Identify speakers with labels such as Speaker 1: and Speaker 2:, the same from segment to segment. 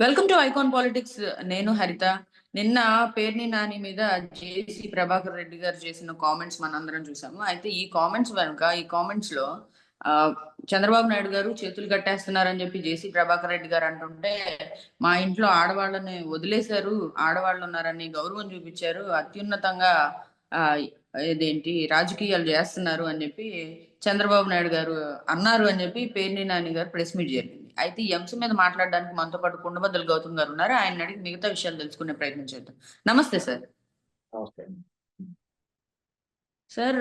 Speaker 1: Welcome to icon politics నేను హరిత. నిన్న పేర్ని నాని మీద జేసీ ప్రభాకర్ రెడ్డి గారు చేసిన కామెంట్స్ మనందరం చూసాము. అయితే ఈ కామెంట్స్ వెనుక ఈ కామెంట్స్లో ఆ, చంద్రబాబు నాయుడు గారు చేతులు కట్టేస్తున్నారని చెప్పి జేసీ ప్రభాకర్ రెడ్డి గారు అంటుంటే మా ఇంట్లో ఆడవాళ్ళని వదిలేశారు ఆడవాళ్ళు ఉన్నారని గౌరవం చూపించారు అత్యున్నతంగా ఆ, ఇదేంటి రాజకీయాలు చేస్తున్నారు అని చెప్పి చంద్రబాబు నాయుడు గారు అన్నారు అని చెప్పి పేర్ని నాని గారు ప్రెస్ మీట్ జరిగింది. అయితే ఈ అంశం మీద మాట్లాడడానికి మనతో పాటు కుండబద్దలు గౌతమ్ గారు ఉన్నారు. ఆయన అడిగి మిగతా విషయాలు తెలుసుకునే ప్రయత్నం చేద్దాం. నమస్తే సార్. సార్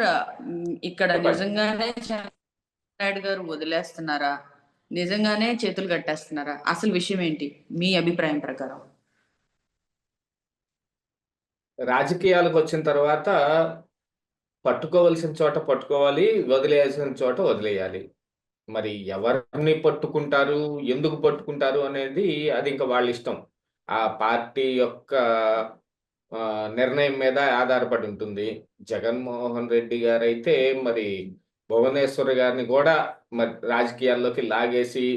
Speaker 1: ఇక్కడ. నిజంగానే నాయుడు గారు వదిలేస్తున్నారా? నిజంగానే చేతులు కట్టేస్తున్నారా? అసలు విషయం ఏంటి? మీ అభిప్రాయం ప్రకారం.
Speaker 2: రాజకీయాలకు వచ్చిన తర్వాత పట్టుకోవలసిన చోట పట్టుకోవాలి వదిలేయాల్సిన చోట వదిలేయాలి. మరి ఎవరిని పట్టుకుంటారు? ఎందుకు పట్టుకుంటారు? అనేది అది ఇంకా వాళ్ళ ఇష్టం. ఆ పార్టీ యొక్క నిర్ణయం మీద ఆధారపడి ఉంటుంది. జగన్మోహన్ రెడ్డి గారు అయితే మరి భువనేశ్వర్ గారిని కూడా మరి రాజకీయాల్లోకి లాగేసి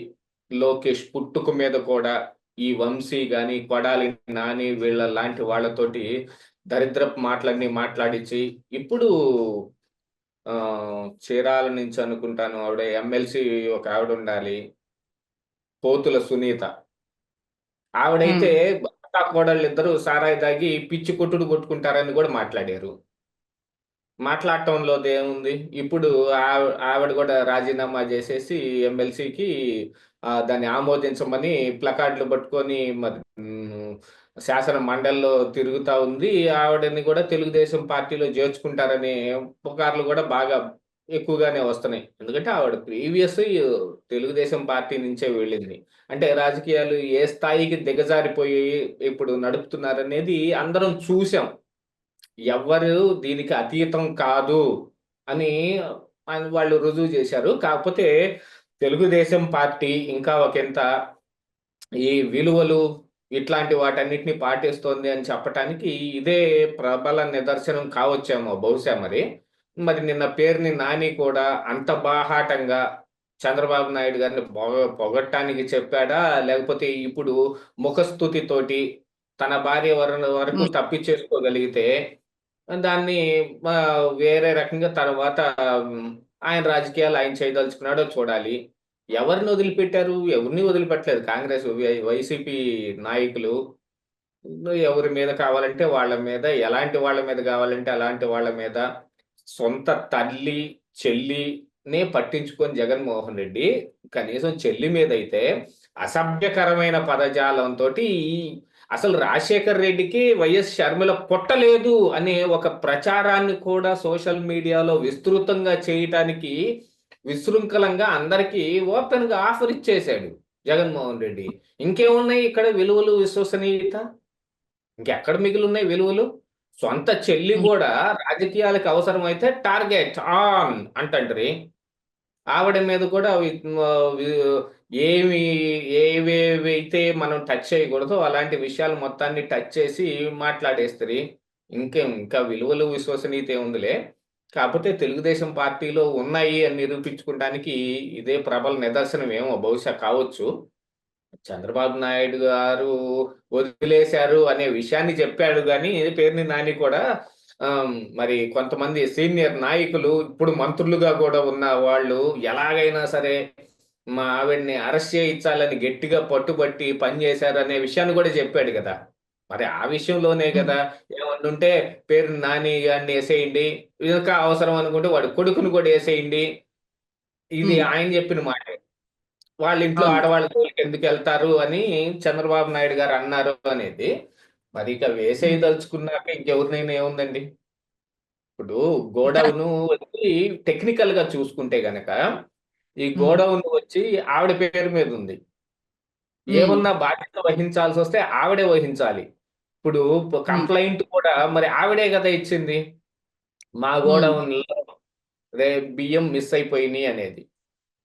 Speaker 2: లోకేష్ పుట్టుక మీద కూడా ఈ వంశీ గాని కొడాలి నాని వీళ్ళ లాంటి వాళ్ళతోటి దరిద్రపు మాటలన్నీ మాట్లాడించి ఇప్పుడు చీరాల నుంచి అనుకుంటాను. ఆవిడ ఎమ్మెల్సీ ఒక ఆవిడ ఉండాలి. పోతుల సునీత. ఆవిడైతే భర్త కోడళ్ళు ఇద్దరు సారాయి తాగి పిచ్చి కొట్టుడు కొట్టుకుంటారని కూడా మాట్లాడారు. మాట్లాడటంలో ఏముంది? ఇప్పుడు ఆవ- ఆవిడ కూడా రాజీనామా చేసేసి ఎమ్మెల్సీకి దాన్ని ఆమోదించమని ప్లకార్డులు పట్టుకొని మరి శాసన మండలిలో తిరుగుతూ ఉంది. ఆవిడని కూడా తెలుగుదేశం పార్టీలో చేర్చుకుంటారనే పుకార్లు కూడా బాగా ఎక్కువగానే వస్తున్నాయి. ఎందుకంటే ఆవిడ ప్రీవియస్ తెలుగుదేశం పార్టీ నుంచే వెళ్ళింది. అంటే రాజకీయాలు ఏ స్థాయికి దిగజారిపోయి ఇప్పుడు నడుపుతున్నారనేది అందరం చూసాం ఎవ్వరు దీనికి అతీతం కాదు అని అని వాళ్ళు రుజువు చేశారు. కాకపోతే తెలుగుదేశం పార్టీ ఇంకా ఒకంత ఈ విలువలు ఇట్లాంటి వాటన్నిటిని పాటిస్తోంది అని చెప్పటానికి ఇదే ప్రబల నిదర్శనం కావచ్చేమో బహుశా మరి. మరి నిన్న పేరుని నాని కూడా అంత బాహాటంగా చంద్రబాబు నాయుడు గారిని పొగ పొగట్టానికి చెప్పాడా? లేకపోతే ఇప్పుడు ముఖస్థుతితోటి తన భార్య వర వరకు. తప్పించేసుకోగలిగితే దాన్ని వేరే రకంగా తర్వాత ఆయన రాజకీయాలు ఆయన చేయదలుచుకున్నాడో చూడాలి. ఎవరిని వదిలిపెట్టారు? ఎవరిని వదిలిపెట్టలేదు? కాంగ్రెస్ వైసీపీ నాయకులు. ఎవరి మీద కావాలంటే వాళ్ళ మీద ఎలాంటి వాళ్ళ మీద కావాలంటే అలాంటి వాళ్ళ మీద సొంత తల్లి చెల్లినే పట్టించుకొని జగన్మోహన్ రెడ్డి కనీసం చెల్లి మీద అయితే అసభ్యకరమైన పదజాలంతో అసలు రాజశేఖర్ రెడ్డికి వైఎస్ షర్మిల పుట్టలేదు అనే ఒక ప్రచారాన్ని కూడా సోషల్ మీడియాలో విస్తృతంగా చేయటానికి విశృంఖలంగా అందరికీ ఓపెన్గా ఆఫర్ ఇచ్చేశాడు జగన్మోహన్ రెడ్డి. ఇంకేమున్నాయి ఇక్కడ విలువలు విశ్వసనీయత? ఇంకెక్కడ మిగిలి ఉన్నాయి విలువలు? సొంత చెల్లి కూడా రాజకీయాలకు అవసరమైతే టార్గెట్ ఆన్ అంటండ్రి. ఆవిడ మీద కూడా ఏమి ఏవేవైతే మనం టచ్ చేయకూడదో అలాంటి విషయాలు మొత్తాన్ని టచ్ చేసి మాట్లాడేస్తారు. ఇంకేం ఇంకా విలువలు విశ్వసనీయత ఉందిలే కాకపోతే తెలుగుదేశం పార్టీలో ఉన్నాయి అని నిరూపించుకోవడానికి ఇదే ప్రబల నిదర్శనం ఏమో బహుశా కావచ్చు. చంద్రబాబు నాయుడు గారు వదిలేశారు అనే విషయాన్ని చెప్పాడు కానీ పేరుని నాని కూడా మరి కొంతమంది సీనియర్ నాయకులు ఇప్పుడు మంత్రులుగా కూడా ఉన్న వాళ్ళు ఎలాగైనా సరే మా ఆవిడ్ని అరెస్ట్ చేయించాలని గట్టిగా పట్టుబట్టి పనిచేశారు అనే విషయాన్ని కూడా చెప్పాడు కదా. మరి ఆ విషయంలోనే కదా ఏమన్నుంటే పేరు నాని గారిని వేసేయండి ఇంకా అవసరం అనుకుంటే వాడి కొడుకుని కూడా వేసేయండి ఇది. ఆయన చెప్పిన మాట వాళ్ళ ఇంట్లో. ఆడవాళ్ళ ఎందుకు వెళ్తారు అని చంద్రబాబు నాయుడు గారు అన్నారు అనేది మరి ఇక వేసేయదలుచుకున్నాక ఇంకెవరినైనా ఏముందండి ఇప్పుడు గోడౌన్ వచ్చి టెక్నికల్గా చూసుకుంటే గనక ఈ. గోడౌన్ వచ్చి ఆవిడ పేరు మీద ఉంది. ఏమన్నా బాధ్యత వహించాల్సి వస్తే ఆవిడే వహించాలి. ఇప్పుడు కంప్లైంట్ కూడా మరి ఆవిడే కదా ఇచ్చింది. మా గోడౌన్ రే బియ్యం మిస్ అయిపోయినాయి అనేది.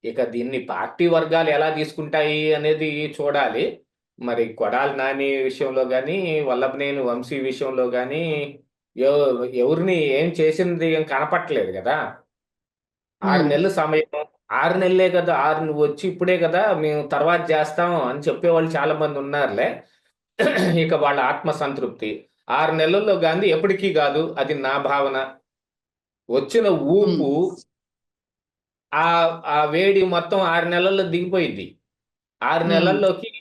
Speaker 2: ఇక దీన్ని పార్టీ వర్గాలు ఎలా తీసుకుంటాయి అనేది చూడాలి. మరి కొడాలి నాని విషయంలో కానీ వల్లభనేని వంశీ విషయంలో కానీ ఎవరిని ఏం చేసింది ఏం కనపట్లేదు కదా. ఆరు. నెలల సమయం ఆరు నెలలే కదా ఆరు నువ్వు వచ్చి ఇప్పుడే కదా మేము తర్వాత చేస్తాం అని చెప్పేవాళ్ళు చాలా మంది ఉన్నారులే. ఇక వాళ్ళ ఆత్మ సంతృప్తి ఆరు నెలల్లో గాంధీ ఎప్పటికీ కాదు అది నా భావన. వచ్చిన ఊపు ఆ ఆ వేడి మొత్తం ఆరు నెలల్లో దిగిపోయింది ఆరు. నెలల్లోకి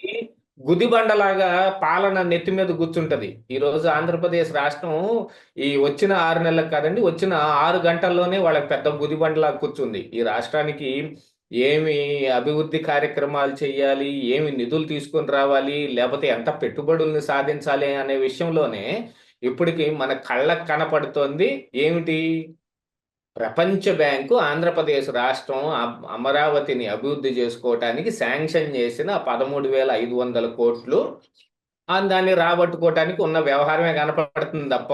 Speaker 2: గుదిబండలాగా పాలన నెత్తి మీద కూర్చుంటది ఈ రోజు ఆంధ్రప్రదేశ్ రాష్ట్రం ఈ వచ్చిన ఆరు నెలలకు కాదండి వచ్చిన ఆరు గంటల్లోనే వాళ్ళకి పెద్ద గుదిబండలాగా కూర్చుంది. ఈ రాష్ట్రానికి ఏమి అభివృద్ధి కార్యక్రమాలు చేయాలి ఏమి నిధులు తీసుకొని రావాలి లేకపోతే ఎంత పెట్టుబడుల్ని సాధించాలి అనే విషయంలోనే ఇప్పటికి మన కళ్ళకు కనపడుతోంది. ఏమిటి? ప్రపంచ బ్యాంకు ఆంధ్రప్రదేశ్ రాష్ట్రం అమరావతిని అభివృద్ధి చేసుకోవటానికి శాంక్షన్ చేసిన పదమూడు వేల ఐదు వందల కోట్లు. దాన్ని రాబట్టుకోవటానికి ఉన్న వ్యవహారమే కనపడుతుంది తప్ప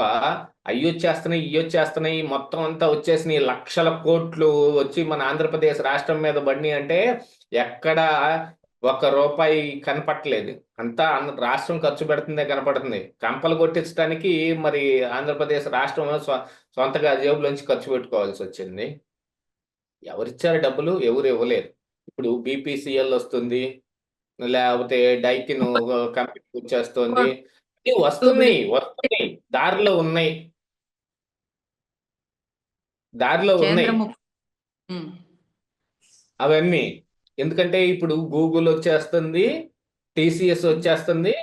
Speaker 2: అయ్యి వచ్చేస్తున్నాయి ఇవి వచ్చేస్తున్నాయి మొత్తం అంతా వచ్చేసినాయి. లక్షల కోట్లు వచ్చి మన ఆంధ్రప్రదేశ్ రాష్ట్రం మీద పడినాయి అంటే ఎక్కడ ఒక్క రూపాయి కనపట్లేదు అంతా రాష్ట్రం ఖర్చు పెడుతుందే కనపడుతుంది. కంపలు కొట్టించడానికి మరి ఆంధ్రప్రదేశ్ రాష్ట్రం సొంతగా జేబులోంచి ఖర్చు పెట్టుకోవాల్సి వచ్చింది. ఎవరిచ్చారు డబ్బులు? ఎవరు ఇవ్వలేరు. ఇప్పుడు బీపీసీఎల్ వస్తుంది. లేకపోతే డైకిన్ కంపెనీ వచ్చేస్తుంది. వస్తున్నాయి వస్తున్నాయి. దారిలో ఉన్నాయి. దారిలో ఉన్నాయి. అవన్నీ ఎందుకంటే ఇప్పుడు గూగుల్ వచ్చేస్తుంది టీసీఎస్ వచ్చేస్తుంది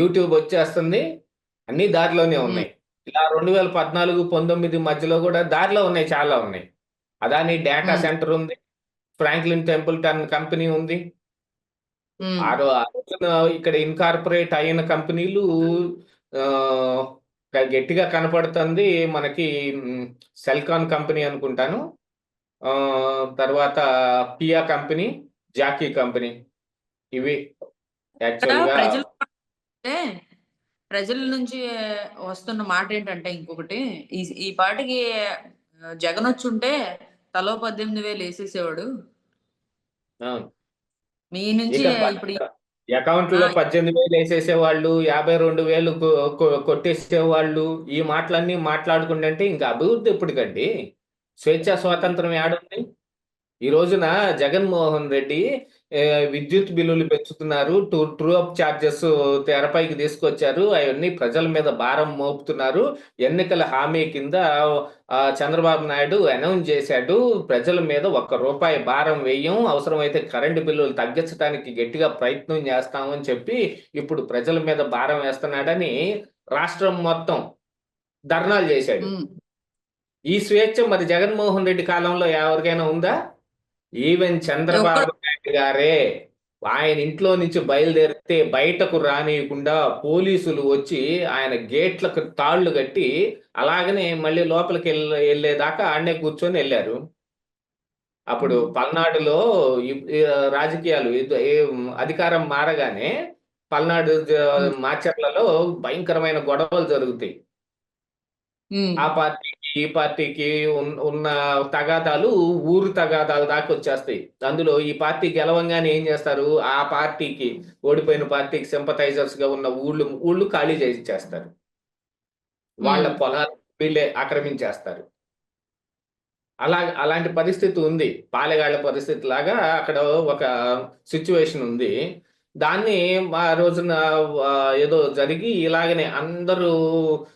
Speaker 2: యూట్యూబ్ వచ్చేస్తుంది అన్ని దారిలోనే ఉన్నాయి. ఇలా రెండు వేల పద్నాలుగు పంతొమ్మిది మధ్యలో కూడా దారిలో ఉన్నాయి చాలా ఉన్నాయి. అదాని డేటా. సెంటర్ ఉంది ఫ్రాంక్లిన్ టెంపుల్టన్ కంపెనీ ఉంది. ఆ రోజున ఇక్కడ ఇన్కార్పొరేట్ అయిన కంపెనీలు గట్టిగా కనపడుతుంది మనకి సెల్కాన్ కంపెనీ అనుకుంటాను. తర్వాత పియా కంపెనీ జాకీ కంపెనీ ఇవి యాక్చువల్గా
Speaker 1: ప్రజలు నుంచి వస్తున్న మాట ఏంటంటే ఇంకొకటి ఈ ఈ పాటికి జగన్ వచ్చి ఉంటే తలో పద్దెనిమిది వేలు వేసేసేవాడు. మీ నుంచి ఇప్పుడు అకౌంట్లో.
Speaker 2: పద్దెనిమిది వేలు వేసేసే వాళ్ళు యాభై రెండు వేలు కొట్టేసే వాళ్ళు ఈ మాటలన్నీ మాట్లాడుకుంటుంటే ఇంకా అభివృద్ధి ఎప్పటికండి స్వేచ్ఛ స్వాతంత్రం ఏడుంది ఈ రోజున జగన్మోహన్ రెడ్డి విద్యుత్ బిల్లులు పెంచుతున్నారు టూ ట్రూ అప్ ఛార్జెస్ తెరపైకి తీసుకొచ్చారు అవన్నీ ప్రజల మీద భారం మోపుతున్నారు. ఎన్నికల హామీ కింద చంద్రబాబు నాయుడు అనౌన్స్ చేశాడు ప్రజల మీద ఒక్క రూపాయి భారం వేయం అవసరమైతే కరెంటు బిల్లులు తగ్గించడానికి గట్టిగా ప్రయత్నం చేస్తామని చెప్పి ఇప్పుడు ప్రజల మీద భారం వేస్తున్నాడని రాష్ట్రం మొత్తం ధర్నాలు చేశాడు. ఈ స్వేచ్ఛ మరి జగన్మోహన్ రెడ్డి కాలంలో ఎవరికైనా ఉందా? ఈవెన్ చంద్రబాబు నాయుడు గారే. ఆయన ఇంట్లో నుంచి బయలుదేరితే బయటకు రానియకుండా పోలీసులు వచ్చి ఆయన గేట్లకు తాళ్ళు కట్టి అలాగనే మళ్ళీ లోపలికి వెళ్ళ వెళ్ళేదాకా ఆడనే కూర్చొని వెళ్ళారు. అప్పుడు. పల్నాడులో రాజకీయాలు అధికారం మారగానే పల్నాడు. మాచర్లలో భయంకరమైన గొడవలు జరుగుతాయి. ఆ పార్టీకి ఈ పార్టీకి ఉన్- ఉన్న తగాదాలు ఊరు తగాదాలు దాకా వచ్చేస్తాయి. అందులో ఈ పార్టీ గెలవంగానే ఏం చేస్తారు? ఆ పార్టీకి ఓడిపోయిన పార్టీకి సింపథైజర్స్గా ఉన్న ఊళ్ళు ఊళ్ళు ఖాళీ చేసి చేస్తారు వాళ్ళ. పొలాలు వీళ్ళే ఆక్రమించేస్తారు. అలా అలాంటి పరిస్థితి ఉంది. పాలెగాళ్ళ పరిస్థితి లాగా అక్కడ ఒక సిచ్యువేషన్ ఉంది. దాన్ని ఆ రోజున ఏదో జరిగి ఇలాగనే అందరూ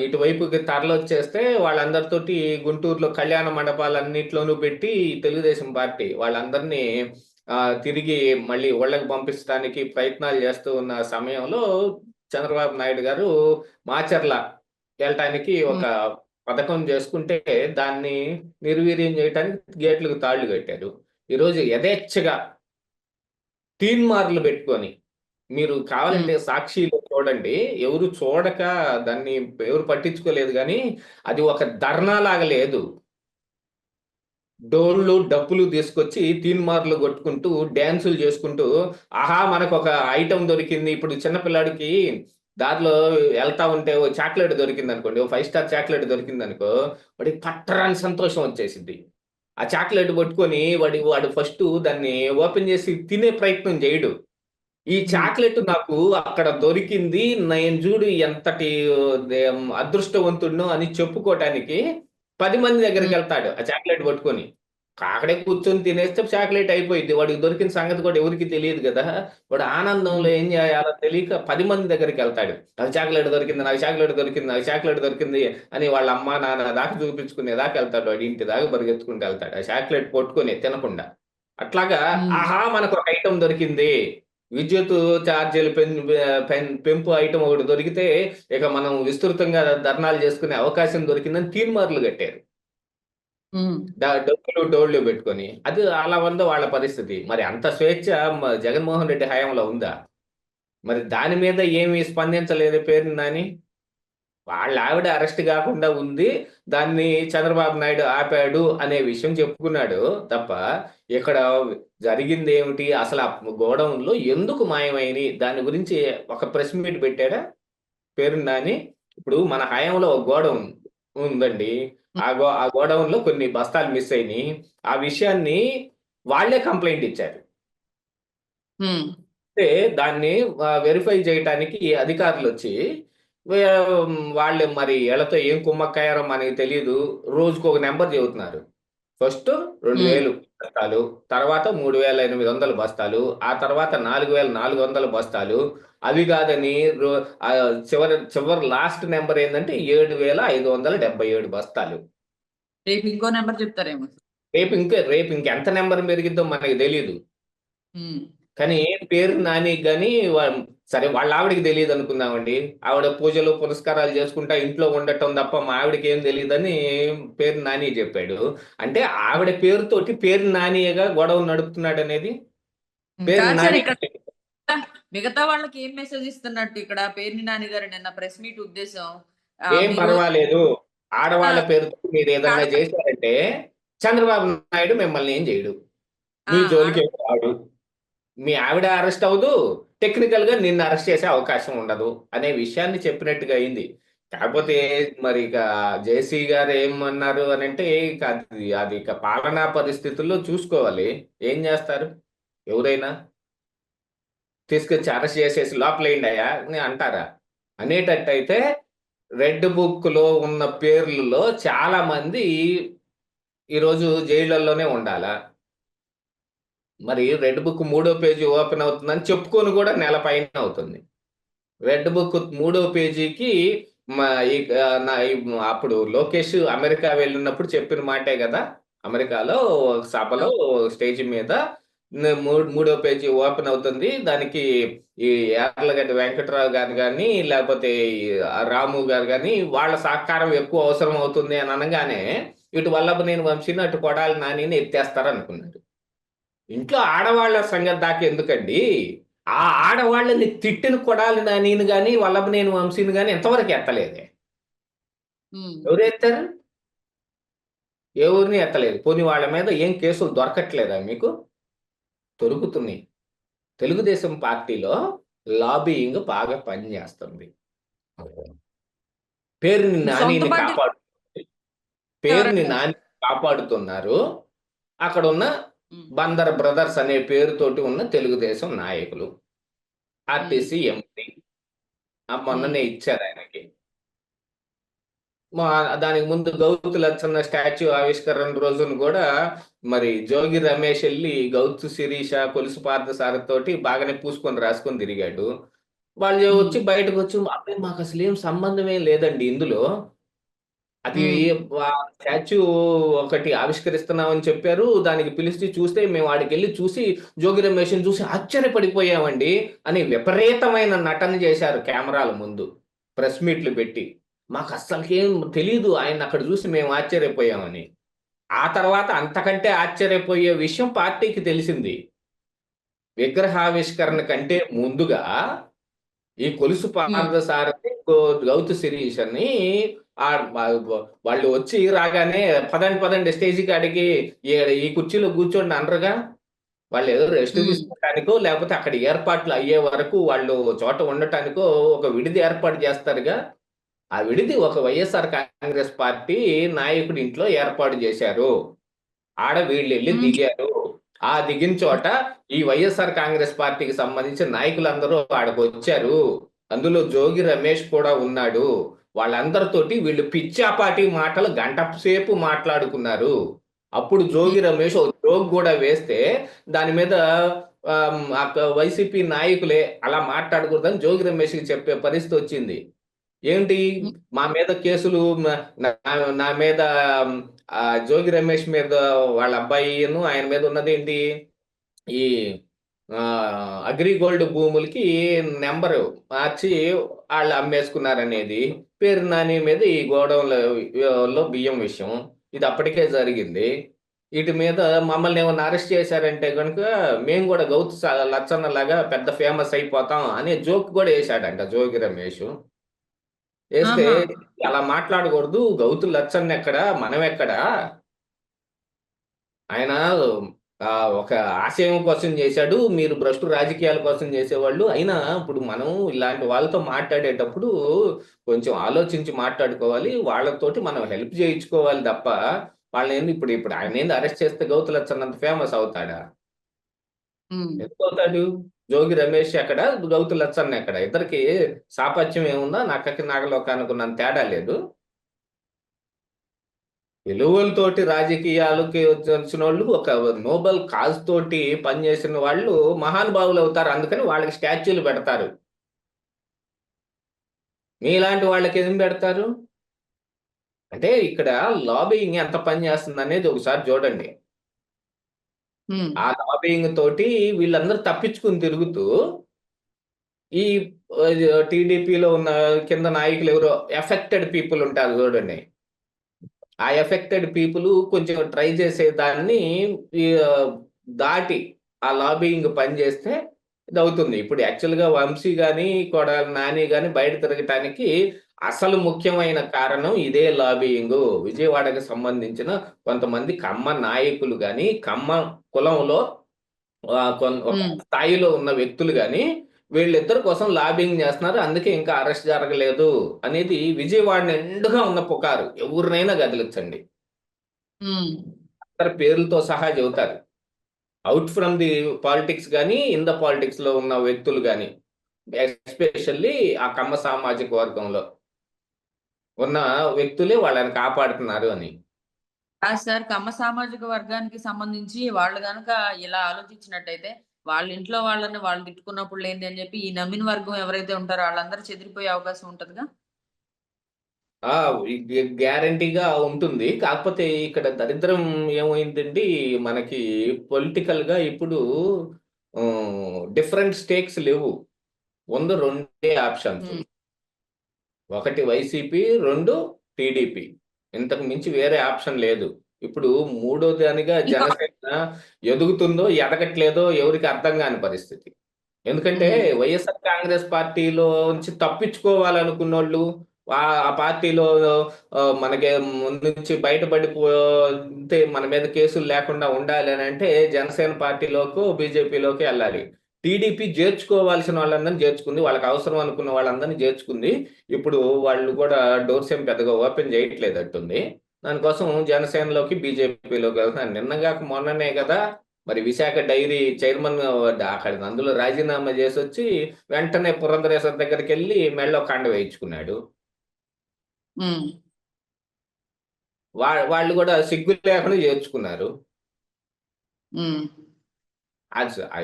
Speaker 2: ఇటువైపుకి తరలొచ్చేస్తే వాళ్ళందరితోటి గుంటూరులో కళ్యాణ మండపాలన్నిట్లోనూ పెట్టి తెలుగుదేశం పార్టీ వాళ్ళందరినీ ఆ, తిరిగి మళ్ళీ ఊళ్ళకి పంపించడానికి ప్రయత్నాలు చేస్తూ ఉన్న సమయంలో చంద్రబాబు నాయుడు గారు మాచర్ల వెళ్ళటానికి ఒక పథకం చేసుకుంటే దాన్ని నిర్వీర్యం చేయడానికి గేట్లకు తాళ్ళు కట్టారు. ఈరోజు యథేచ్ఛగా తీన్మార్లు పెట్టుకొని మీరు కావాలంటే సాక్షిలో చూడండి ఎవరు చూడక దాన్ని ఎవరు పట్టించుకోలేదు కానీ అది ఒక ధర్నా లాగా లేదు. డోళ్ళు డప్పులు తీసుకొచ్చి తీన్మార్లు కొట్టుకుంటూ డ్యాన్సులు చేసుకుంటూ ఆహా మనకు ఒక ఐటమ్ దొరికింది. ఇప్పుడు చిన్నపిల్లాడికి దాంట్లో వెళ్తా ఉంటే ఓ చాక్లెట్ దొరికింది అనుకోండి ఓ ఫైవ్ స్టార్ చాక్లెట్ దొరికింది అనుకో వాడికి పట్టరాని సంతోషం వచ్చేసింది ఆ చాక్లెట్ పట్టుకొని వాడి వాడు ఫస్ట్ దాన్ని ఓపెన్ చేసి తినే ప్రయత్నం చేయడు. ఈ చాక్లెట్ నాకు అక్కడ దొరికింది. నేను చూడు ఎంతటి అదృష్టవంతుడినో అని చెప్పుకోవటానికి పది మంది దగ్గరికి వెళ్తాడు ఆ చాక్లెట్ పట్టుకొని. అక్కడే కూర్చొని తినేస్తే చాక్లెట్ అయిపోయింది. వాడికి దొరికిన సంగతి కూడా ఎవరికి తెలియదు కదా. వాడు ఆనందంలో ఏం చేయాలో తెలియక పది మంది దగ్గరికి వెళ్తాడు. నాకు చాక్లెట్ దొరికింది నాకు చాక్లెట్ దొరికింది నాకు చాక్లెట్ దొరికింది అని వాళ్ళ అమ్మ నాన్న దాకా చూపించుకునే దాకా వెళ్తాడు. వాడి ఇంటి దాకా పరిగెత్తుకుంటూ వెళ్తాడు. ఆ చాక్లెట్ పట్టుకొని తినకుండా. అట్లాగా. ఆహా మనకు ఒక ఐటమ్ దొరికింది. విద్యుత్ ఛార్జీలు పెన్ పెన్- పెంపు ఐటమ్ ఒకటి దొరికితే ఇక మనం విస్తృతంగా ధర్నాలు చేసుకునే అవకాశం దొరికిందని తీర్మార్లు కట్టారు. డబ్బులు డోళ్ళు పెట్టుకొని. అది అలా ఉందో వాళ్ళ పరిస్థితి. మరి అంత స్వేచ్ఛ జగన్మోహన్ రెడ్డి హయాంలో ఉందా? మరి దాని మీద ఏమి స్పందించలేదు పేరు నాని? వాళ్ళ ఆవిడ అరెస్ట్ కాకుండా ఉంది దాన్ని చంద్రబాబు నాయుడు ఆపాడు అనే విషయం చెప్పుకున్నాడు తప్ప ఇక్కడ జరిగింది ఏమిటి అసలు ఆ గోడౌన్లో ఎందుకు మాయమైంది? దాని గురించి ఒక ప్రెస్ మీట్ పెట్టాడా? పేరు నాని ఇప్పుడు మన హయాంలో ఒక గోడౌన్ ఉందండి. ఆ గో ఆ గోడౌన్లో కొన్ని బస్తాలు మిస్ అయినాయి. ఆ విషయాన్ని వాళ్ళే కంప్లైంట్ ఇచ్చారు. అంటే దాన్ని వెరిఫై చేయడానికి అధికారులు వచ్చి వాళ్ళు మరి వీళ్ళతో ఏం కుమ్మక్కయ్యారో మనకి తెలియదు రోజుకు ఒక నెంబర్ చెబుతున్నారు. ఫస్ట్ రెండు. వేలు బస్తాలు తర్వాత మూడు వేల ఎనిమిది వందల బస్తాలు ఆ తర్వాత నాలుగు వేల నాలుగు వందల బస్తాలు. అవి కాదని చివరి చివరి లాస్ట్ నెంబర్ ఏంటంటే ఏడు వేల ఐదు వందల డెబ్బై ఏడు బస్తాలు.
Speaker 1: రేపు ఇంకో నెంబర్ చెప్తారేమో
Speaker 2: రేపు ఇంకా రేపు ఇంకెంత నెంబర్ పెరిగిద్దో మనకి తెలియదు కానీ పేరు నాని కానీ సరే వాళ్ళ ఆవిడకి తెలియదు అనుకుందామండి. ఆవిడ పూజలు పురస్కారాలు చేసుకుంటా ఇంట్లో ఉండటం తప్ప మా ఆవిడకి ఏం తెలియదని పేరు నాని చెప్పాడు. అంటే ఆవిడ పేరుతోటి పేరు నానియగా గొడవ నడుపుతున్నాడు అనేది పేరు నాని
Speaker 1: మిగతా వాళ్ళకి ఏం మెసేజ్ ఇస్తున్నట్టు ఇక్కడ? పేర్ని నాని గారు నిన్న ప్రెస్ మీట్ ఉద్దేశం
Speaker 2: ఏం పర్వాలేదు. ఆడవాళ్ళ. పేరుతో మీరు ఏదైనా. చేశారంటే చంద్రబాబు నాయుడు మిమ్మల్ని ఏం చేయడు. మీ జోలికి ఏం రాడు. మీ ఆవిడ అరెస్ట్ అవ్వదు టెక్నికల్గా నిన్ను అరెస్ట్ చేసే అవకాశం ఉండదు అనే విషయాన్ని చెప్పినట్టుగా అయింది. కాకపోతే మరి ఇక జేసీ గారు ఏమన్నారు అని అంటే ఇక అది అది ఇక పాలనా పరిస్థితుల్లో చూసుకోవాలి. ఏం చేస్తారు? ఎవరైనా తీసుకొచ్చి అరెస్ట్ చేసేసి లోపలేయండి అయ్యా అని అంటారా? అనేటట్టయితే రెడ్ బుక్లో ఉన్న పేర్లలో చాలా మంది ఈరోజు జైళ్ళల్లోనే ఉండాలా? మరి రెడ్ బుక్ మూడో పేజీ ఓపెన్ అవుతుందని చెప్పుకొని కూడా నెల పైన అవుతుంది. రెడ్ బుక్ మూడో పేజీకి నా అప్పుడు లోకేష్ అమెరికా వెళ్ళినప్పుడు చెప్పిన మాటే కదా. అమెరికాలో సభలో స్టేజ్ మీద మూడో పేజీ ఓపెన్ అవుతుంది. దానికి ఈ యార్లగడ్డ వెంకటరావు గారు కానీ లేకపోతే రాము గారు కానీ వాళ్ళ సహకారం ఎక్కువ అవసరం అవుతుంది అని అనగానే ఇటు వల్లభనేని వంశీని అటు కొడాలి నానిని ఎత్తేస్తారనుకున్నాడు ఇంట్లో ఆడవాళ్ళ సంగతి దాకా ఎందుకండి? ఆ ఆడవాళ్ళని తిట్టిన కొడాలి నానిని కానీ వల్లభనేని వంశీని కానీ ఎంతవరకు ఎత్తలేదే? ఎవరు ఎత్తారు? ఎవరిని ఎత్తలేదు. పోనీ వాళ్ళ మీద ఏం కేసులు దొరకట్లేదా మీకు? దొరుకుతున్నాయి తెలుగుదేశం పార్టీలో లాబీయింగ్ బాగా పనిచేస్తుంది పేరుని నానిని కాపాడు పేరుని? నాని కాపాడుతున్నారు. అక్కడ ఉన్న బందర్ బ్రదర్స్ అనే పేరుతోటి ఉన్న తెలుగుదేశం నాయకులు ఆర్టీసీ ఎంపీ. మొన్ననే ఇచ్చారు ఆయనకి. మా దానికి ముందు గౌతు లచ్చన్న స్టాచ్యూ ఆవిష్కరణ రోజున కూడా మరి జోగి రమేష్ వెళ్ళి గౌతు శిరీష కొలుసు పార్థసారథి తోటి బాగానే పూసుకొని రాసుకొని తిరిగాడు. వాళ్ళు వచ్చి బయటకు వచ్చి అబ్బాయి మాకు అసలు ఏం సంబంధమే లేదండి ఇందులో. అది స్టాచ్యూ ఒకటి ఆవిష్కరిస్తున్నామని చెప్పారు. దానికి పిలిచి చూస్తే మేము వాడికి వెళ్ళి చూసి జోగి రమేష్ చూసి ఆశ్చర్యపడిపోయామండి అని విపరీతమైన నటన చేశారు కెమెరాల ముందు. ప్రెస్ మీట్లు పెట్టి. మాకు అస్సలకేం తెలియదు ఆయన అక్కడ చూసి మేము ఆశ్చర్యపోయామని. ఆ తర్వాత అంతకంటే ఆశ్చర్యపోయే విషయం పార్టీకి తెలిసింది. విగ్రహావిష్కరణ కంటే ముందుగా ఈ కొలుసు పార్థసారథి గౌతు శిరీష్ అని వాళ్ళు వచ్చి రాగానే పదండి పదండి స్టేజ్ కాడికి ఈ- కుర్చీలో కూర్చోండి అనరుగా. వాళ్ళు ఏదో రెస్ట్. తీసుకోవటానికో లేకపోతే అక్కడ ఏర్పాట్లు అయ్యే వరకు వాళ్ళు చోట ఉండటానికో ఒక విడిది ఏర్పాటు చేస్తారుగా. ఆ విడిది ఒక వైఎస్ఆర్ కాంగ్రెస్ పార్టీ నాయకుడి ఇంట్లో ఏర్పాటు చేశారు. ఆడ వీళ్ళు వెళ్ళి. దిగారు. ఆ దిగిన చోట ఈ వైఎస్ఆర్ కాంగ్రెస్ పార్టీకి సంబంధించిన నాయకులందరూ ఆడకు వచ్చారు అందులో జోగి రమేష్ కూడా ఉన్నాడు. వాళ్ళందరితోటి వీళ్ళు పిచ్చాపాటి మాటలు గంట సేపు మాట్లాడుకున్నారు. అప్పుడు జోగి రమేష్ ఒక జోక్ కూడా వేస్తే దాని మీద వైసీపీ నాయకులే అలా మాట్లాడకూడదని జోగి రమేష్కి చెప్పే పరిస్థితి వచ్చింది. ఏంటి? మా మీద కేసులు నా- మీద జోగి రమేష్ మీద వాళ్ళ అబ్బాయిను ఆయన మీద ఉన్నది ఏంటి? ఈ అగ్రిగోల్డ్ భూములకి నెంబరు మార్చి వాళ్ళు అమ్మేసుకున్నారనేది పేరు నాని మీద ఈ గోడౌన్లో బియ్యం విషయం. ఇది అప్పటికే జరిగింది. వీటి మీద మమ్మల్ని ఏమన్నా అరెస్ట్ చేశారంటే కనుక మేము కూడా గౌతు లచ్చన్న లాగా పెద్ద ఫేమస్ అయిపోతాం అనే జోక్ కూడా వేశాడంట జోగి రమేష్. వేస్తే. అలా మాట్లాడకూడదు గౌతు లచ్చన్న ఎక్కడ మనం ఎక్కడ ఆయన ఒక ఆశయం కోసం చేశాడు మీరు భ్రష్టు రాజకీయాల కోసం చేసేవాళ్ళు. అయినా ఇప్పుడు మనం ఇలాంటి వాళ్ళతో మాట్లాడేటప్పుడు కొంచెం ఆలోచించి మాట్లాడుకోవాలి. వాళ్ళతోటి మనం హెల్ప్ చేయించుకోవాలి తప్ప వాళ్ళని ఏంది ఇప్పుడు ఇప్పుడు ఆయన ఏంది అరెస్ట్ చేస్తే గౌతు లచ్చన్నంత ఫేమస్ అవుతాడా. ఎందుకు అవుతాడు? జోగి రమేష్ ఎక్కడ? గౌతు లచ్చన్న ఎక్కడ? ఇద్దరికి సాపత్యం ఏముందా? నక్కకి నాగలోకానికి ఉన్నంత తేడా లేదు. విలువలతోటి రాజకీయాలకి వచ్చిన వాళ్ళు ఒక నోబెల్ కాజ్ తోటి పనిచేసిన వాళ్ళు మహానుభావులు అవుతారు. అందుకని వాళ్ళకి స్టాచ్యూలు పెడతారు. మీలాంటి వాళ్ళకి ఏం పెడతారు? అంటే ఇక్కడ లాబింగ్ ఎంత పని చేస్తుంది అనేది ఒకసారి చూడండి. ఆ లాబింగ్ తోటి వీళ్ళందరూ తప్పించుకుని తిరుగుతూ ఈ టీడీపీలో ఉన్న కింద నాయకులు ఎవరో ఎఫెక్టెడ్ పీపుల్ ఉంటారు చూడండి. ఆ ఎఫెక్టెడ్ పీపుల్ కొంచెం ట్రై చేసే దాన్ని దాటి ఆ లాబింగ్ పని చేస్తే ఇది అవుతుంది ఇప్పుడు యాక్చువల్గా వంశీ కానీ కొడాలి నాని కానీ బయట తిరగటానికి అసలు ముఖ్యమైన కారణం ఇదే లాబింగ్ విజయవాడకి సంబంధించిన కొంతమంది కమ్మ నాయకులు కానీ కమ్మ కులంలో. స్థాయిలో ఉన్న వ్యక్తులు కానీ వీళ్ళిద్దరి కోసం లాబింగ్ చేస్తున్నారు. అందుకే ఇంకా అరెస్ట్ జరగలేదు అనేది విజయవాడ నిండుగా ఉన్న పుకారు. ఎవరినైనా కదిలించండి. అందరి పేర్లతో సహా చెబుతారు. అవుట్ ఫ్రమ్ ది పాలిటిక్స్ కానీ ఇన్ ద పాలిటిక్స్లో ఉన్న వ్యక్తులు కానీ ఎస్పెషల్లీ ఆ కమ్మ సామాజిక వర్గంలో ఉన్న వ్యక్తులే వాళ్ళని కాపాడుతున్నారు అని.
Speaker 1: సార్ కమ్మ సామాజిక వర్గానికి సంబంధించి వాళ్ళు గనుక ఇలా ఆలోచించినట్టయితే వాళ్ళ ఇంట్లో వాళ్ళని వాళ్ళు తిట్టుకున్నప్పుడు లేని అని చెప్పి ఈ నమ్మిన వర్గం ఎవరైతే ఉంటారో వాళ్ళందరూ చెదిరిపోయే అవకాశం ఉంటుందిగా?
Speaker 2: ఆ గ్యారంటీగా ఉంటుంది. కాకపోతే ఇక్కడ దరిద్రం ఏమైందండి మనకి పొలిటికల్గా ఇప్పుడు డిఫరెంట్ స్టేక్స్ లేవు. వంద రెండే ఆప్షన్స్. ఒకటి వైసీపీ రెండు టీడీపీ. ఇంతకు మించి వేరే ఆప్షన్ లేదు. ఇప్పుడు మూడో దానిగా జనసేన ఎదుగుతుందో ఎదగట్లేదో ఎవరికి అర్థం కాని పరిస్థితి. ఎందుకంటే. వైఎస్ఆర్ కాంగ్రెస్ పార్టీలో నుంచి తప్పించుకోవాలనుకున్న వాళ్ళు ఆ పార్టీలో మనకి ముందు నుంచి బయటపడిపోతే మన మీద కేసులు లేకుండా ఉండాలి అని అంటే జనసేన పార్టీలోకి బీజేపీలోకి వెళ్ళాలి. టీడీపీ చేర్చుకోవాల్సిన వాళ్ళందరినీ చేర్చుకుంది వాళ్ళకి అవసరం అనుకున్న వాళ్ళందరినీ చేర్చుకుంది ఇప్పుడు వాళ్ళు కూడా డోర్స్ ఏం పెద్దగా ఓపెన్ చేయట్లేదట్టుంది దానికోసం జనసేనలోకి బీజేపీలోకి వెళ్తున్నారు నిన్నగాక మొన్ననే కదా మరి విశాఖ డైరీ చైర్మన్ అక్కడ అందులో రాజీనామా చేసి వచ్చి వెంటనే పురంధరేశ్వర్ దగ్గరికి వెళ్ళి మెళ్ళో కండ వేయించుకున్నాడు. వాళ్ళు కూడా సిగ్గు లేకుండా చేర్చుకున్నారు.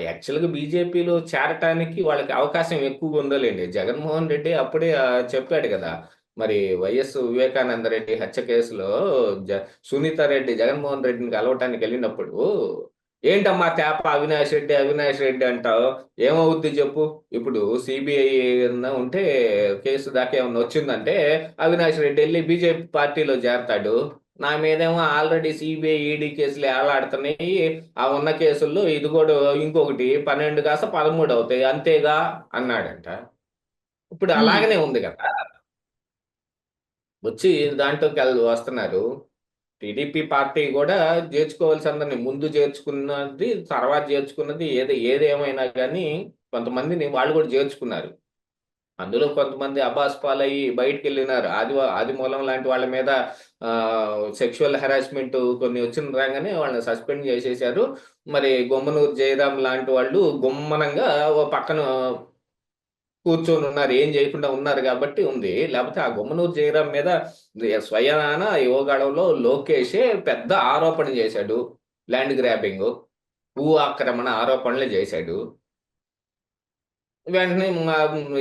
Speaker 2: యాక్చువల్గా బీజేపీలో చేరటానికి వాళ్ళకి అవకాశం ఎక్కువగా ఉందలేండి. జగన్మోహన్ రెడ్డి అప్పుడే చెప్పాడు కదా మరి వైఎస్ వివేకానంద రెడ్డి హత్య కేసులో జ సునీత రెడ్డి జగన్మోహన్ రెడ్డిని కలవటానికి వెళ్ళినప్పుడు ఏంటమ్మా తేప అవినాష్ రెడ్డి అవినాష్ రెడ్డి అంటావు? ఏమవుద్ది చెప్పు? ఇప్పుడు సిబిఐ ఉంటే కేసు దాకా ఏమన్నా వచ్చిందంటే అవినాష్ రెడ్డి వెళ్ళి బీజేపీ పార్టీలో చేరతాడు. నా మీదేమో ఆల్రెడీ సిబిఐ ఈడీ కేసులు ఏలాడుతున్నాయి ఆ ఉన్న కేసుల్లో ఇది కూడా ఇంకొకటి పన్నెండు కాస్త పదమూడు అవుతాయి అంతేగా? అన్నాడంట. ఇప్పుడు. అలాగనే ఉంది కదా. వచ్చి దాంట్లోకి వెళ్ళి వస్తున్నారు. టీడీపీ పార్టీ కూడా చేర్చుకోవాల్సినందరిని ముందు చేర్చుకున్నది తర్వాత చేర్చుకున్నది ఏది ఏదేమైనా కానీ కొంతమందిని వాళ్ళు కూడా చేర్చుకున్నారు అందులో కొంతమంది అబాస్ పాలయ్యి బయటికి వెళ్ళినారు ఆది ఆది మూలం లాంటి వాళ్ళ మీద సెక్షువల్ హెరాస్మెంట్ కొన్ని వచ్చిన రాగానే వాళ్ళని సస్పెండ్ చేసేసారు. మరి గుమ్మనూరు జయరాం లాంటి వాళ్ళు గుమ్మనంగా ఓ పక్కన కూర్చొని ఉన్నారు ఏం చేయకుండా ఉన్నారు కాబట్టి ఉంది. లేకపోతే ఆ గుమ్మనూరు జయరాం మీద స్వయాన యువగడంలో లోకేషే పెద్ద ఆరోపణ చేశాడు. ల్యాండ్ గ్రాబింగ్ భూ ఆక్రమణ ఆరోపణలు చేశాడు. వెంటనే మా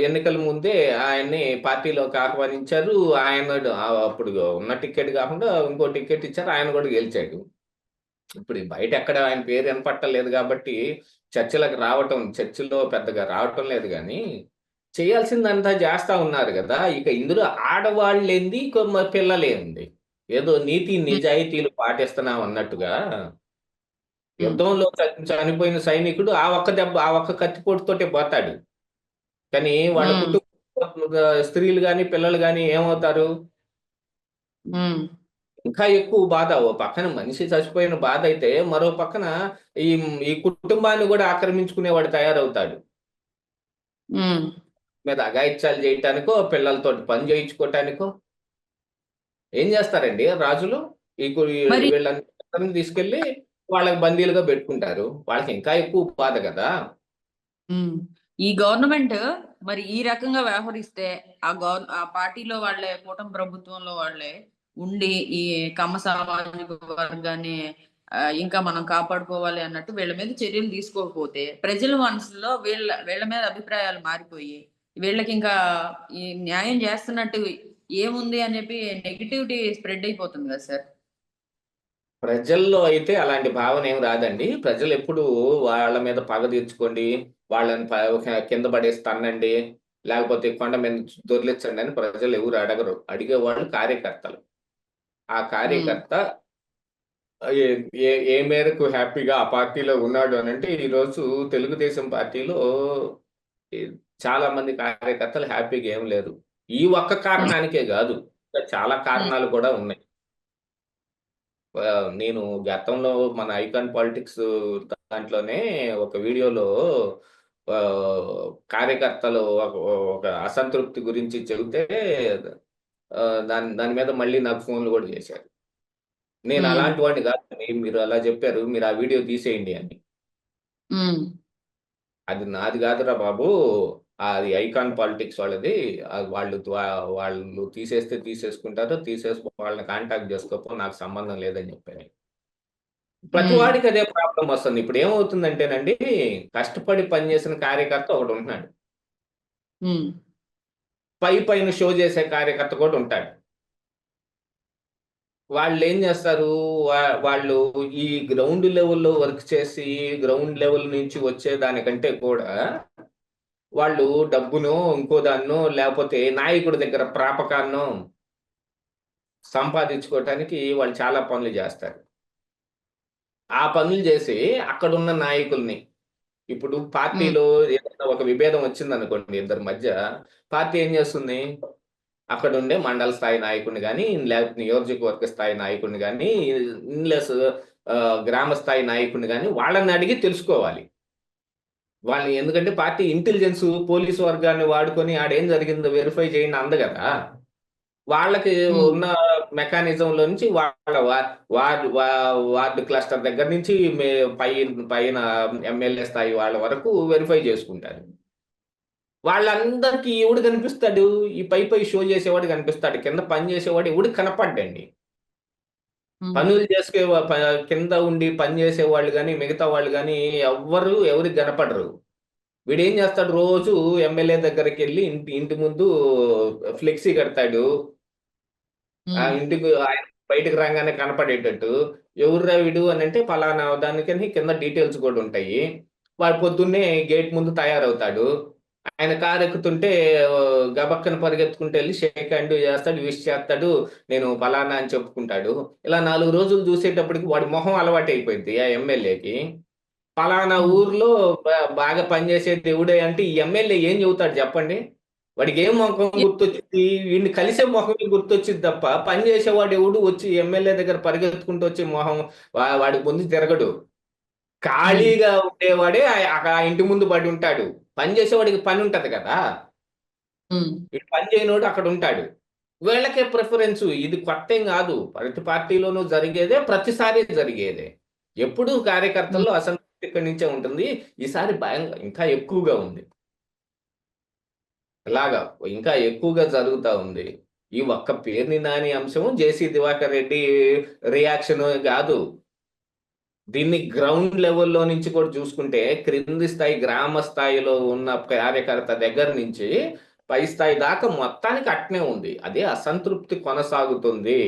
Speaker 2: ఎన్నికల ముందే ఆయన్ని పార్టీలోకి ఆహ్వానించారు. ఆయన అప్పుడు ఉన్న టికెట్ కాకుండా ఇంకో టికెట్ ఇచ్చారు. ఆయన కూడా గెలిచాడు. ఇప్పుడు బయట ఎక్కడ ఆయన పేరు వినపట్టలేదు కాబట్టి చర్చలకు రావటం చర్చిలో పెద్దగా రావటం లేదు కానీ చేయాల్సిందంతా చేస్తా ఉన్నారు కదా ఇక ఇందులో ఆడవాళ్ళేంది పిల్లలేంది. ఏదో నీతి నిజాయితీలు పాటిస్తున్నాం అన్నట్టుగా. యుద్ధంలో చనిపోయిన సైనికుడు ఆ ఒక్క దెబ్బ ఆ ఒక్క కత్తిపోటుతోటే పోతాడు. కానీ వాళ్ళ. కుటుంబ స్త్రీలు కానీ పిల్లలు కానీ ఏమవుతారు? ఇంకా ఎక్కువ బాధ. ఓ పక్కన మనిషి చచ్చిపోయిన బాధ అయితే మరో పక్కన ఈ ఈ కుటుంబాన్ని కూడా ఆక్రమించుకునేవాడు తయారవుతాడు. మీద అగాయిత్యాలు చేయటానికో పిల్లలతో పని చేయించుకోవటానికో ఏం చేస్తారండి రాజులు? ఈ వీళ్ళని తీసుకెళ్ళి వాళ్ళకి బందీలుగా పెట్టుకుంటారు. వాళ్ళకి ఇంకా ఎక్కువ బాధ కదా.
Speaker 1: ఈ గవర్నమెంట్ మరి ఈ రకంగా వ్యవహరిస్తే ఆ గవర్ ఆ పార్టీలో వాళ్ళే కూటమి ప్రభుత్వంలో వాళ్ళే ఉండి ఈ కమ్మ సామాజిక వర్గాన్ని ఇంకా మనం కాపాడుకోవాలి అన్నట్టు వీళ్ళ మీద చర్యలు తీసుకోకపోతే ప్రజల మనసులో వీళ్ళ వీళ్ళ మీద అభిప్రాయాలు మారిపోయి వీళ్ళకి ఇంకా ఈ న్యాయం చేస్తున్నట్టు ఏముంది అని చెప్పి నెగిటివిటీ స్ప్రెడ్ అయిపోతుంది కదా సార్?
Speaker 2: ప్రజల్లో అయితే అలాంటి భావన ఏం రాదండి. ప్రజలు ఎప్పుడు వాళ్ళ మీద పగ తీర్చుకోండి వాళ్ళని కింద పడేసి తన్నండి లేకపోతే కొండ మీద దొర్లించండి అని ప్రజలు ఎవరు అడగరు. అడిగేవాళ్ళు కార్యకర్తలు. ఆ కార్యకర్త ఏ మేరకు హ్యాపీగా ఆ పార్టీలో ఉన్నాడు అని అంటే ఈరోజు తెలుగుదేశం పార్టీలో చాలా మంది కార్యకర్తలు హ్యాపీగా ఏం లేరు ఈ ఒక్క కారణానికే కాదు ఇంకా చాలా కారణాలు కూడా ఉన్నాయి. నేను గతంలో మన ఐకాన్ పాలిటిక్స్ దాంట్లోనే ఒక వీడియోలో కార్యకర్తలు ఒక ఒక అసంతృప్తి గురించి చెబితే దాని దాని మీద మళ్ళీ నాకు ఫోన్లు కూడా చేశారు. నేను. అలాంటి వాడిని కాదు మీరు అలా చెప్పారు మీరు ఆ వీడియో తీసేయండి అని. అది నాది కాదురా బాబు. అది ఐకాన్ పాలిటిక్స్ వాళ్ళది. అది వాళ్ళు వాళ్ళు తీసేస్తే తీసేసుకుంటారు తీసేసుకో వాళ్ళని కాంటాక్ట్ చేసుకోపో నాకు సంబంధం లేదని చెప్పాను. ప్రతి. వాడికి అదే ప్రాబ్లం వస్తుంది. ఇప్పుడు ఏమవుతుందంటేనండి కష్టపడి పనిచేసిన కార్యకర్త ఒకడు ఉంటున్నాడు. పై పైన షో చేసే కార్యకర్త కూడా ఉంటాడు. వాళ్ళు ఏం చేస్తారు? వాళ్ళు ఈ గ్రౌండ్ లెవెల్లో వర్క్ చేసి గ్రౌండ్ లెవెల్ నుంచి వచ్చే దానికంటే కూడా వాళ్ళు డబ్బునో ఇంకో దాన్నో లేకపోతే నాయకుడి దగ్గర ప్రాపకాన్నో సంపాదించుకోవటానికి వాళ్ళు చాలా పనులు చేస్తారు. ఆ పనులు చేసి అక్కడున్న నాయకుల్ని ఇప్పుడు పార్టీలో ఏదైనా ఒక విభేదం వచ్చింది అనుకోండి ఇద్దరి మధ్య పార్టీ ఏం చేస్తుంది? అక్కడ ఉండే మండల స్థాయి నాయకుడిని కానీ లేకపోతే నియోజకవర్గ స్థాయి నాయకుడిని కానీ ఇన్లెస్ గ్రామ స్థాయి నాయకుడిని కానీ వాళ్ళని అడిగి తెలుసుకోవాలి. వాళ్ళని ఎందుకంటే పార్టీ ఇంటెలిజెన్స్ పోలీసు వర్గాన్ని వాడుకొని ఆడేం జరిగిందో వెరిఫై చేయండి అంద కదా. వాళ్ళకి. ఉన్న మెకానిజం లో నుంచి వాళ్ళ వార్డు వార్డు క్లస్టర్ దగ్గర నుంచి పై పైన ఎమ్మెల్యే స్థాయి వాళ్ళ వరకు వెరిఫై చేసుకుంటారు. వాళ్ళందరికీ ఎవడు కనిపిస్తాడు. ఈ పై పై షో చేసేవాడు కనిపిస్తాడు. కింద పని చేసేవాడు ఎవడు కనపడ్డండి. పనులు చేసుకే కింద ఉండి పని చేసే వాళ్ళు కానీ మిగతా వాళ్ళు కానీ ఎవ్వరు ఎవరికి కనపడరు. వీడు ఏం చేస్తాడు రోజు ఎమ్మెల్యే దగ్గరికి వెళ్ళి ఇంటి ఇంటి ముందు ఫ్లెక్సీ కడతాడు. ఆ ఇంటికి ఆయన బయటకు రాగానే కనపడేటట్టు ఎవర్రా వీడు? అని అంటే ఫలానా దానికని కింద డీటెయిల్స్ కూడా ఉంటాయి. వాడు పొద్దున్నే గేట్ ముందు తయారవుతాడు. ఆయన కారు ఎక్కుతుంటే గబక్కన పరిగెత్తుకుంటూ వెళ్ళి షేక్ హ్యాండ్ చేస్తాడు విష్ చేస్తాడు నేను ఫలానా అని చెప్పుకుంటాడు. ఇలా నాలుగు రోజులు చూసేటప్పటికి వాడి మొహం అలవాటు అయిపోయింది ఆ ఎమ్మెల్యేకి. ఫలానా ఊర్లో బాగా పనిచేసే దేవుడే అంటే ఈ ఎమ్మెల్యే ఏం చెబుతాడు చెప్పండి? వాడికి ఏం ముఖం గుర్తొచ్చింది? వీడిని కలిసే ముఖం గుర్తొచ్చింది తప్ప పని చేసేవాడు ఎవడు వచ్చి ఎమ్మెల్యే దగ్గర పరిగెత్తుకుంటూ వచ్చి మొహం వాడి ముందు తిరగడు. ఖాళీగా ఉండేవాడే ఆ ఇంటి ముందు పడి ఉంటాడు. పని చేసేవాడికి పని ఉంటది కదా. వీడు పని చేయనోడు అక్కడ ఉంటాడు. వీళ్ళకే ప్రిఫరెన్స్ ఇది కొత్త ఏం కాదు. ప్రతి పార్టీలోనూ జరిగేదే ప్రతిసారి జరిగేదే. ఎప్పుడు కార్యకర్తల్లో అసంతృప్తి ఇక్కడి నుంచే ఉంటుంది. ఈసారి భయంగా ఇంకా ఎక్కువగా ఉంది. ఇలాగా ఇంకా ఎక్కువగా జరుగుతా ఉంది. ఈ ఒక్క పేరుని నాని అంశం జేసీ దివాకర్ రెడ్డి రియాక్షన్ కాదు. దీన్ని గ్రౌండ్ లెవెల్లో నుంచి కూడా చూసుకుంటే క్రింది స్థాయి గ్రామ స్థాయిలో ఉన్న కార్యకర్త దగ్గర నుంచి పై స్థాయి దాకా మొత్తానికి అట్నే ఉంది. అదే అసంతృప్తి కొనసాగుతుంది.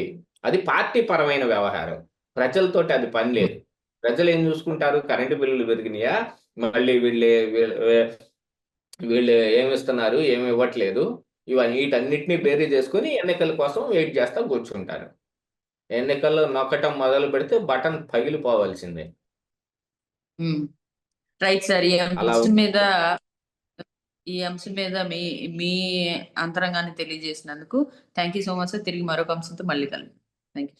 Speaker 2: అది పార్టీ పరమైన వ్యవహారం. ప్రజలతోటి అది పని లేదు. ప్రజలు ఏం చూసుకుంటారు? కరెంటు బిల్లులు పెరిగినాయా? మళ్ళీ వీళ్ళే వీళ్ళు ఏమి ఇస్తున్నారు? ఏమి ఇవ్వట్లేదు. ఇవన్నీ వీటన్నిటిని బేరీ చేసుకుని ఎన్నికల కోసం వెయిట్ చేస్తా కూర్చుంటారు. ఎన్నికల్లో నొక్కటం మొదలు పెడితే బటన్ పగిలిపోవాల్సిందే.
Speaker 1: రైట్ సార్ ఈ అంశం మీద ఈ అంశం మీద మీ మీ అంతరంగాన్ని తెలియజేసినందుకు thank you so much sir. తిరిగి మరొక అంశంతో మళ్ళీ కలుగుతాం థ్యాంక్ యూ